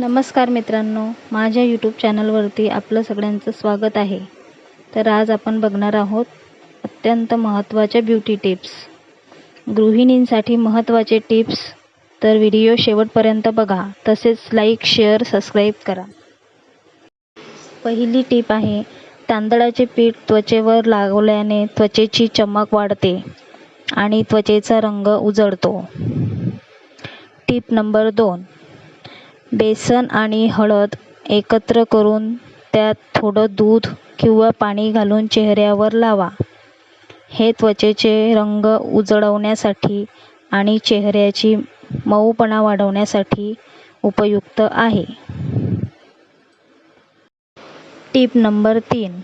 नमस्कार मित्रांनो माझ्या यूट्यूब चॅनलवरती आपलं सगळ्यांचं स्वागत आहे. तर आज आपण बघणार आहोत अत्यंत महत्त्वाच्या ब्युटी टिप्स गृहिणींसाठी महत्त्वाचे टिप्स तर व्हिडिओ शेवटपर्यंत बघा. तसेच लाईक शेअर सबस्क्राईब करा. पहिली टीप आहे तांदळाचे पीठ त्वचेवर लावल्याने त्वचेची चमक वाढते आणि त्वचेचा रंग उजळतो. टीप नंबर दोन बेसन आणि हळद एकत्र करून त्यात थोडं दूध किंवा पाणी घालून चेहऱ्यावर लावा. हे त्वचेचे रंग उजळवण्यासाठी आणि चेहऱ्याची मऊपणा वाढवण्यासाठी उपयुक्त आहे. टीप नंबर तीन.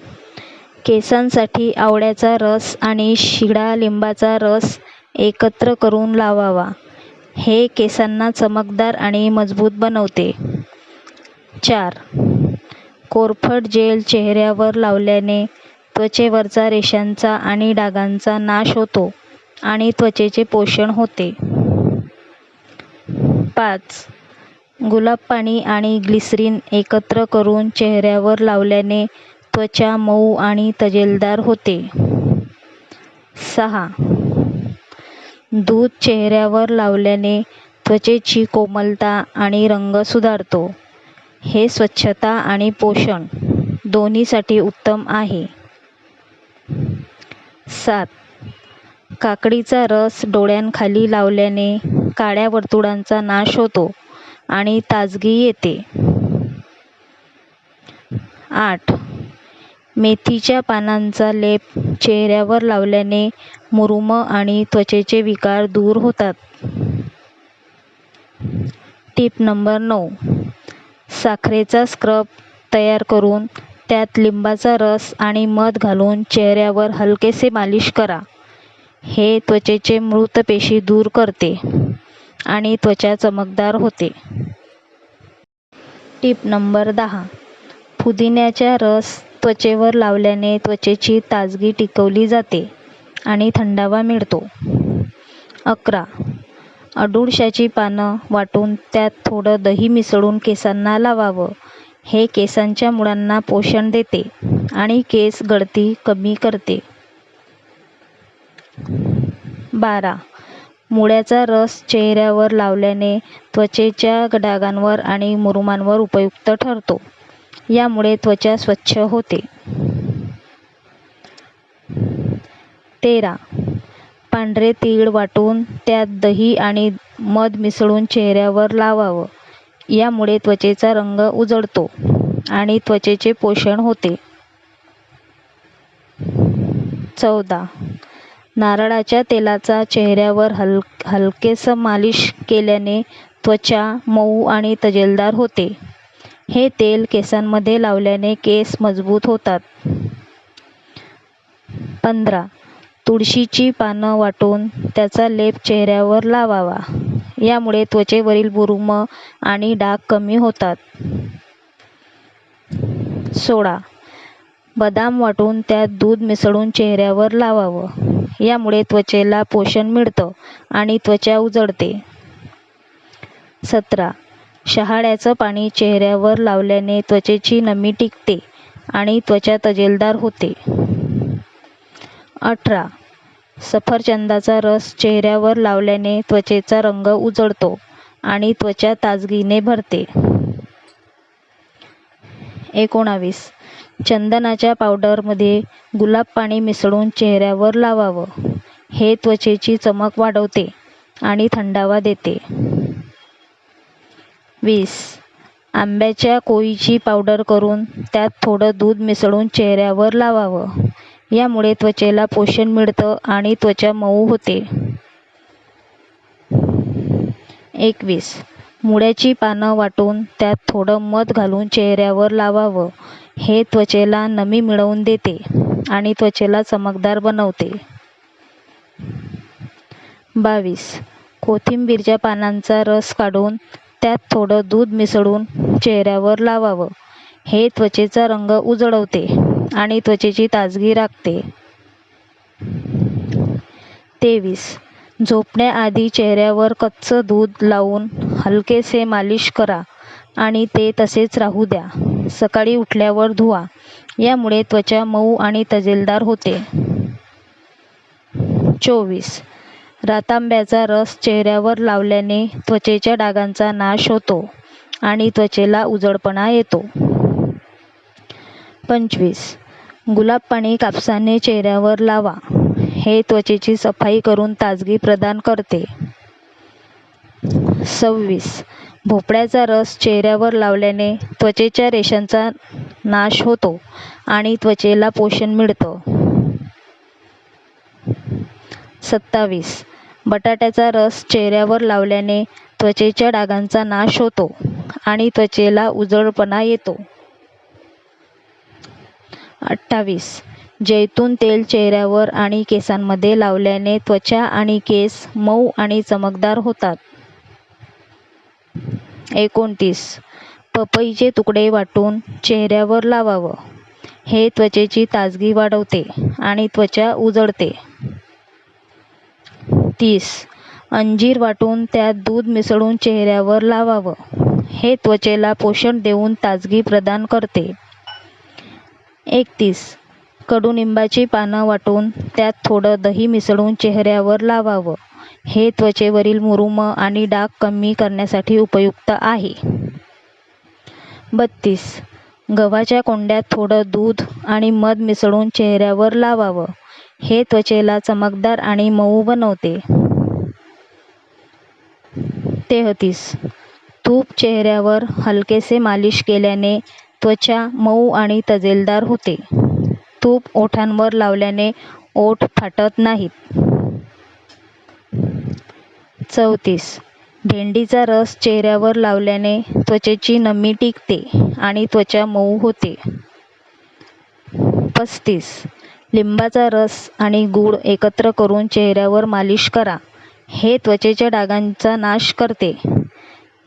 केसांसाठी आवळ्याचा रस आणि शिडा लिंबाचा रस एकत्र करून लावावा. हे केसांना चमकदार आणि मजबूत बनवते. चार. कोरफड जेल चेहऱ्यावर लावल्याने त्वचेवरचा रेषांचा आणि डागांचा नाश होतो आणि त्वचेचे पोषण होते. पाच. गुलाब पाणी आणि ग्लिसरीन एकत्र करून चेहऱ्यावर लावल्याने त्वचा मऊ आणि तजेलदार होते. सहा. दूध चेहऱ्यावर लावल्याने त्वचेची कोमलता आणि रंग सुधारतो. हे स्वच्छता आणि पोषण दोन्हीसाठी उत्तम आहे. सात. काकडीचा रस डोळ्यांखाली लावल्याने काळ्या वर्तुळांचा नाश होतो आणि ताजगी येते. आठ. मेथीच्या पानांचा लेप चेहऱ्यावर लावल्याने मुरुम आणि त्वचेचे विकार दूर होतात. टीप नंबर नऊ. साखरेचा स्क्रब तयार करून त्यात लिंबाचा रस आणि मध घालून चेहऱ्यावर हलकेसे मालिश करा. हे त्वचेचे मृत पेशी दूर करते आणि त्वचा चमकदार होते. टीप नंबर दहा. पुदिन्याचा रस त्वचेवर लावल्याने त्वचेची ताजगी टिकवली जाते आणि थंडावा मिळतो. अकरा. अडुळशाची पानं वाटून त्यात थोडं दही मिसळून केसांना लावावं. हे केसांच्या मुळांना पोषण देते आणि केस गळती कमी करते. बारा. मुळ्याचा रस चेहऱ्यावर लावल्याने त्वचेच्या डागांवर आणि मुरुमांवर उपयुक्त ठरतो. यामुळे त्वचा स्वच्छ होते. तेरा. पांढरे तीळ वाटून त्यात दही आणि मध मिसळून चेहऱ्यावर लावावं. यामुळे त्वचेचा रंग उजळतो आणि त्वचेचे पोषण होते. चौदा. नारळाच्या तेलाचा चेहऱ्यावर हल हलकेसं मालिश केल्याने त्वचा मऊ आणि तजेलदार होते. हे तेल केसांमध्ये लावल्याने केस मजबूत होतात. पंधरा. तुळशीची पानं वाटून त्याचा लेप चेहऱ्यावर लावावा. यामुळे त्वचेवरील बुरुम आणि डाग कमी होतात. सोळा. बदाम वाटून त्यात दूध मिसळून चेहऱ्यावर लावावं. यामुळे त्वचेला पोषण मिळतं आणि त्वचा उजळते. सतरा. शहाळ्याचं पाणी चेहऱ्यावर लावल्याने त्वचेची नमी टिकते आणि त्वचा तजेलदार होते. अठरा. सफरचंदाचा रस चेहऱ्यावर लावल्याने त्वचेचा रंग उजळतो आणि त्वचा ताजगीने भरते. एकोणावीस. चंदनाच्या पावडरमध्ये गुलाब पाणी मिसळून चेहऱ्यावर लावावं. हे त्वचेची चमक वाढवते आणि थंडावा देते. वीस. आंब्याच्या कोळीची पावडर करून त्यात थोडं दूध मिसळून चेहऱ्यावर लावावं. यामुळे त्वचेला पोषण मिळतं आणि त्वचा मऊ होते. एकवीस. मुळ्याची पानं वाटून त्यात थोडं मध घालून चेहऱ्यावर लावावं. हे त्वचेला नमी मिळवून देते आणि त्वचेला चमकदार बनवते. बावीस. कोथिंबीरच्या पानांचा रस काढून त्यात थोडं दूध मिसळून चेहऱ्यावर लावावं. हे त्वचेचा रंग उजळवते आणि त्वचेची ताजगी राखते. तेवीस. झोपण्याआधी चेहऱ्यावर कच्चं दूध लावून हलकेसे मालिश करा आणि ते तसेच राहू द्या. सकाळी उठल्यावर धुवा. यामुळे त्वचा मऊ आणि तजेलदार होते. चोवीस. रातांब्याचा रस चेहऱ्यावर लावल्याने त्वचेच्या डागांचा नाश होतो आणि त्वचेला उजळपणा येतो. पंचवीस. गुलाब पाणी कापसाने चेहऱ्यावर लावा. हे त्वचेची सफाई करून ताजगी प्रदान करते. सव्वीस. भोपळ्याचा रस चेहऱ्यावर लावल्याने त्वचेच्या रेषांचा नाश होतो आणि त्वचेला पोषण मिळतं. सत्तावीस. बटाट्याचा रस चेहऱ्यावर लावल्याने त्वचेच्या डागांचा नाश होतो आणि त्वचेला उजळपणा येतो. अठ्ठावीस. जैतून तेल चेहऱ्यावर आणि केसांमध्ये लावल्याने त्वचा आणि केस मऊ आणि चमकदार होतात. एकोणतीस. पपईचे तुकडे वाटून चेहऱ्यावर लावावं. हे त्वचेची ताजगी वाढवते आणि त्वचा उजळते. तीस अंजीर वाटून त्यात दूध मिसळून चेहऱ्यावर लावावं. हे त्वचेला पोषण देऊन ताजगी प्रदान करते. एकतीस. कडुनिंबाची पानं वाटून त्यात थोडं दही मिसळून चेहऱ्यावर लावावं. हे त्वचेवरील मुरुम आणि डाग कमी करण्यासाठी उपयुक्त आहे. बत्तीस. गव्हाच्या कोंड्यात थोडं दूध आणि मध मिसळून चेहऱ्यावर लावावं. हे त्वचेला चमकदार आणि मऊ बनवते. तेहतीस तूप चेहऱ्यावर हलकेसे मालिश केल्याने त्वचा मऊ आणि तजेलदार होते. तूप ओठांवर लावल्याने ओठ फाटत नाहीत. चौतीस. भेंडीचा रस चेहऱ्यावर लावल्याने त्वचेची नमी टिकते आणि त्वचा मऊ होते. पस्तीस. लिंबाचा रस आणि गूळ एकत्र करून चेहऱ्यावर मालिश करा. हे त्वचेच्या डागांचा नाश करते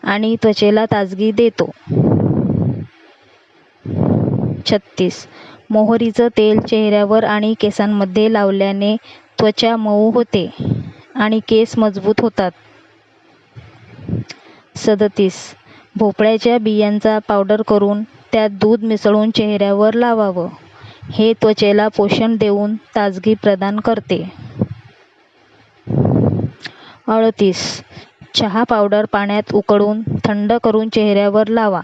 आणि त्वचेला ताजगी देतो. छत्तीस. मोहरीचं तेल चेहऱ्यावर आणि केसांमध्ये लावल्याने त्वचा मऊ होते आणि केस मजबूत होतात. सदतीस. भोपळ्याच्या बियांचा पावडर करून त्यात दूध मिसळून चेहऱ्यावर लावावं. हे त्वचेला पोषण देऊन ताजगी प्रदान करते. अडतीस. चहा पावडर पाण्यात उकळून थंड करून चेहऱ्यावर लावा.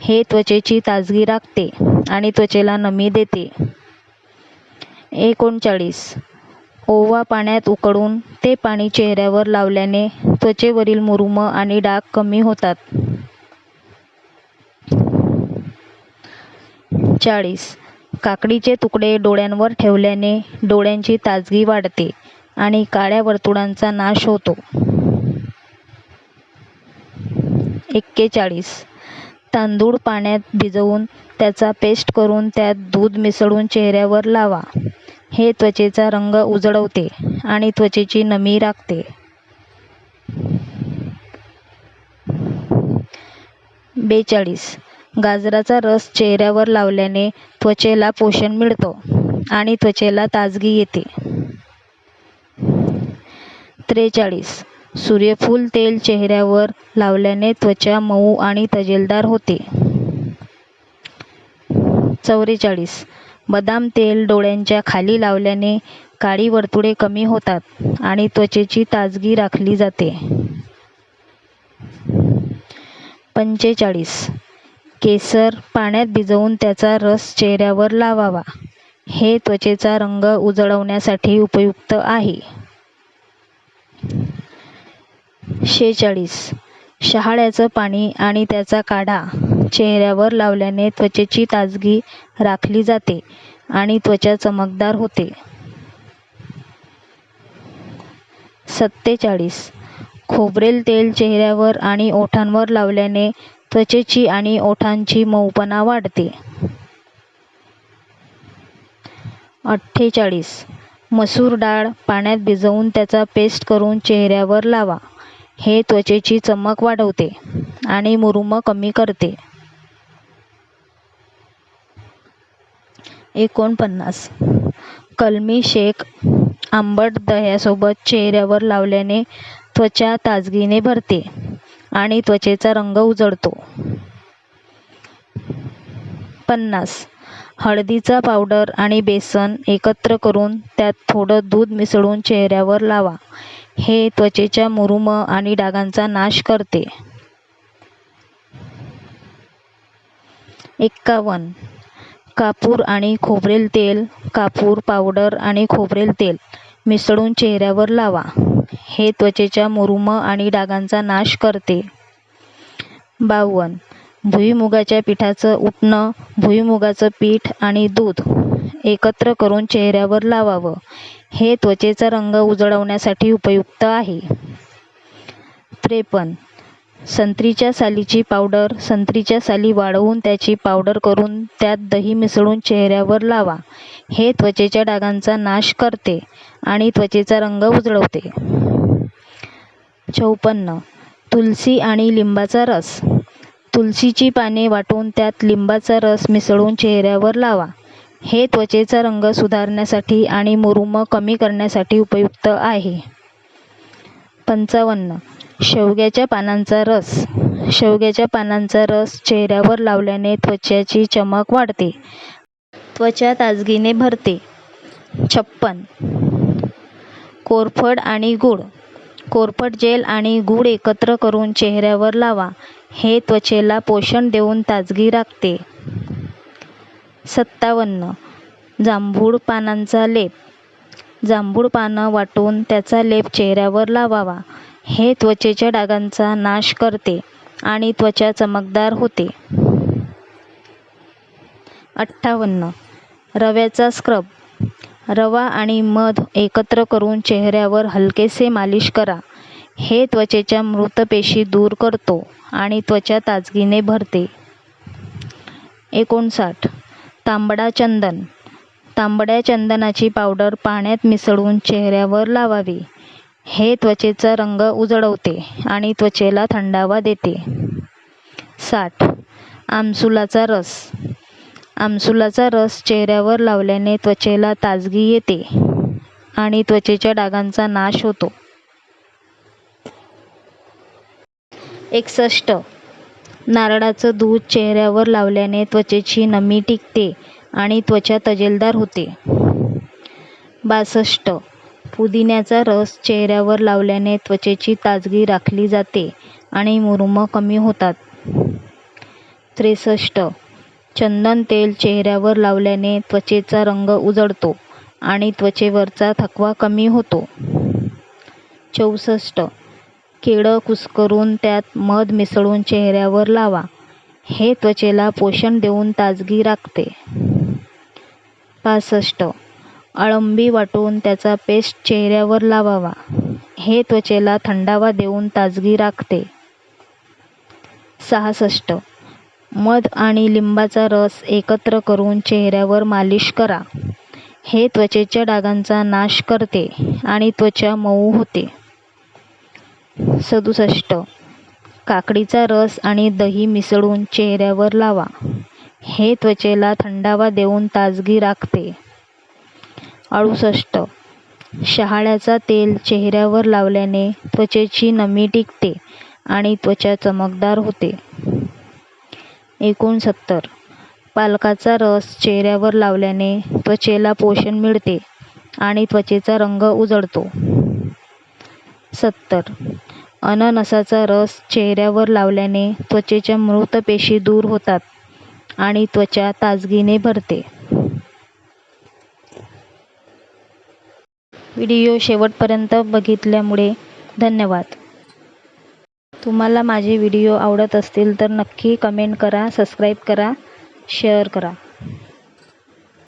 हे त्वचेची ताजगी राखते आणि त्वचेला नमी देते. एकोणचाळीस. ओवा पाण्यात उकळून ते पाणी चेहऱ्यावर लावल्याने त्वचेवरील मुरुम आणि डाग कमी होतात. चाळीस. काकडीचे तुकडे डोळ्यांवर ठेवल्याने डोळ्यांची ताजगी वाढते आणि काळ्या वर्तुळांचा नाश होतो. एक्केचाळीस. तांदूळ पाण्यात भिजवून त्याचा पेस्ट करून त्यात दूध मिसळून चेहऱ्यावर लावा. हे त्वचेचा रंग उजळवते आणि त्वचेची नमी राखते. बेचाळीस. गाजराचा रस चेहऱ्यावर लावल्याने त्वचेला पोषण मिळतो आणि त्वचेला ताजगी येते. त्रेचाळीस. सूर्यफूल तेल चेहऱ्यावर लावल्याने त्वचा मऊ आणि तजेलदार होते. चौवेचाळीस. बदाम तेल डोळ्यांच्या खाली लावल्याने काळी वर्तुळे कमी होतात आणि त्वचेची ताजगी राखली जाते. पंचेचाळीस. केसर पाण्यात भिजवून त्याचा रस चेहऱ्यावर लावावा. हे त्वचेचा रंग उजळवण्यासाठी उपयुक्त आहे. शेचाळीस. शहाळ्याचं पाणी आणि त्याचा काढा. चेहऱ्यावर लावल्याने त्वचेची ताजगी राखली जाते आणि त्वचा चमकदार होते. सत्तेचाळीस. खोबरेल तेल चेहऱ्यावर आणि ओठांवर लावल्याने त्वचेची आणि ओठांची मऊपणा वाढते. अठ्ठेचाळीस. मसूर डाळ पाण्यात भिजवून त्याचा पेस्ट करून चेहऱ्यावर लावा. हे त्वचेची चमक वाढवते आणि मुरुम कमी करते. एकोणपन्नास. कलमी शेक आंबट दह्यासोबत चेहऱ्यावर लावल्याने त्वचा ताजगीने भरते. आणि त्वचेचा रंग उजळतो. पन्नास. हळदीचा पावडर आणि बेसन एकत्र करून त्यात थोडं दूध मिसळून चेहऱ्यावर लावा. हे त्वचेच्या मुरुम आणि डागांचा नाश करते. एक्कावन्न. कापूर आणि खोबरेल तेल कापूर पावडर आणि खोबरेल तेल मिसळून चेहऱ्यावर लावा. हे त्वचेच्या मुरुम आणि डागांचा नाश करते. बावन्न भुईमुगाच्या पिठाचं उटणं भुईमुगाचं पीठ आणि दूध एकत्र करून चेहऱ्यावर लावावं. हे त्वचेचा रंग उजळवण्यासाठी उपयुक्त आहे. त्रेपन्न संत्रीच्या सालीची पावडर संत्रीच्या साली वाळवून त्याची पावडर करून त्यात दही मिसळून चेहऱ्यावर लावा. हे त्वचेच्या डागांचा नाश करते आणि त्वचेचा रंग उजळवते. चौपन्न. तुलसी आणि लिंबाचा रस. तुलसीची पाने वाटून त्यात लिंबाचा रस मिसळून चेहऱ्यावर लावा. हे त्वचेचा रंग सुधारण्यासाठी आणि मुरूम कमी करण्यासाठी उपयुक्त आहे. पंचावन्न. शेवग्याच्या पानांचा रस. शेवग्याच्या पानांचा रस चेहऱ्यावर लावल्याने त्वचेची चमक वाढते. त्वचा ताजगीने भरते. छप्पन. कोरफड आणि गूळ. कोरफड जेल आणि गूळ एकत्र करून चेहऱ्यावर लावा. हे त्वचेला पोषण देऊन ताजगी राखते. सत्तावन्न. जांभूळ पानांचा लेप. जांभूळ पानं वाटून त्याचा लेप चेहऱ्यावर लावावा. हे त्वचेच्या डागांचा नाश करते आणि त्वचा चमकदार होते. अठ्ठावन्न. रव्याचा स्क्रब. रवा आणि मध एकत्र करून चेहऱ्यावर हलकेसे मालिश करा. हे त्वचेच्या मृत पेशी दूर करतो आणि त्वचा ताजगीने भरते. एकोणसाठ. तांबडा चंदन. तांबड्या चंदनाची पावडर पाण्यात मिसळून चेहऱ्यावर लावावी. हे त्वचेचा रंग उजळवते आणि त्वचेला थंडावा देते. साठ. आमसुलाचा रस. आमसुलाचा रस चेहऱ्यावर लावल्याने त्वचेला ताजगी येते आणि त्वचेच्या डागांचा नाश होतो. एकसष्ट. नारळाचं दूध चेहऱ्यावर लावल्याने त्वचेची नमी टिकते आणि त्वचा तजेलदार होते. बासष्ट. पुदिन्याचा रस चेहऱ्यावर लावल्याने त्वचेची ताजगी राखली जाते आणि मुरुमं कमी होतात. त्रेसष्ट. चंदन तेल चेहऱ्यावर लावल्याने त्वचेचा रंग उजळतो आणि त्वचेवरचा थकवा कमी होतो. चौसष्ट. केळं कुस्करून त्यात मध मिसळून चेहऱ्यावर लावा. हे त्वचेला पोषण देऊन ताजगी राखते. पासष्ट. अळंबी वाटून त्याचा पेस्ट चेहऱ्यावर लावावा. हे त्वचेला थंडावा देऊन ताजगी राखते. सहासष्ट. मध आणि लिंबाचा रस एकत्र करून चेहऱ्यावर मालिश करा. हे त्वचेच्या डागांचा नाश करते आणि त्वचा मऊ होते. सदुसष्ट. काकडीचा रस आणि दही मिसळून चेहऱ्यावर लावा. हे त्वचेला थंडावा देऊन ताजगी राखते. अडुसष्ट. शहाळ्याचा तेल चेहऱ्यावर लावल्याने त्वचेची नमी टिकते आणि त्वचा चमकदार होते. एकोणसत्तर. पालकाचा रस चेहऱ्यावर लावल्याने त्वचेला पोषण मिळते आणि त्वचेचा रंग उजळतो. सत्तर. अननसाचा रस चेहऱ्यावर लावल्याने त्वचेच्या मृत पेशी दूर होतात आणि त्वचा ताजगीने भरते. व्हिडिओ शेवटपर्यंत बघितल्यामुळे धन्यवाद. तुम्हाला माझे व्हिडिओ आवडत असतील तर नक्की कमेंट करा सबस्क्राईब करा शेअर करा.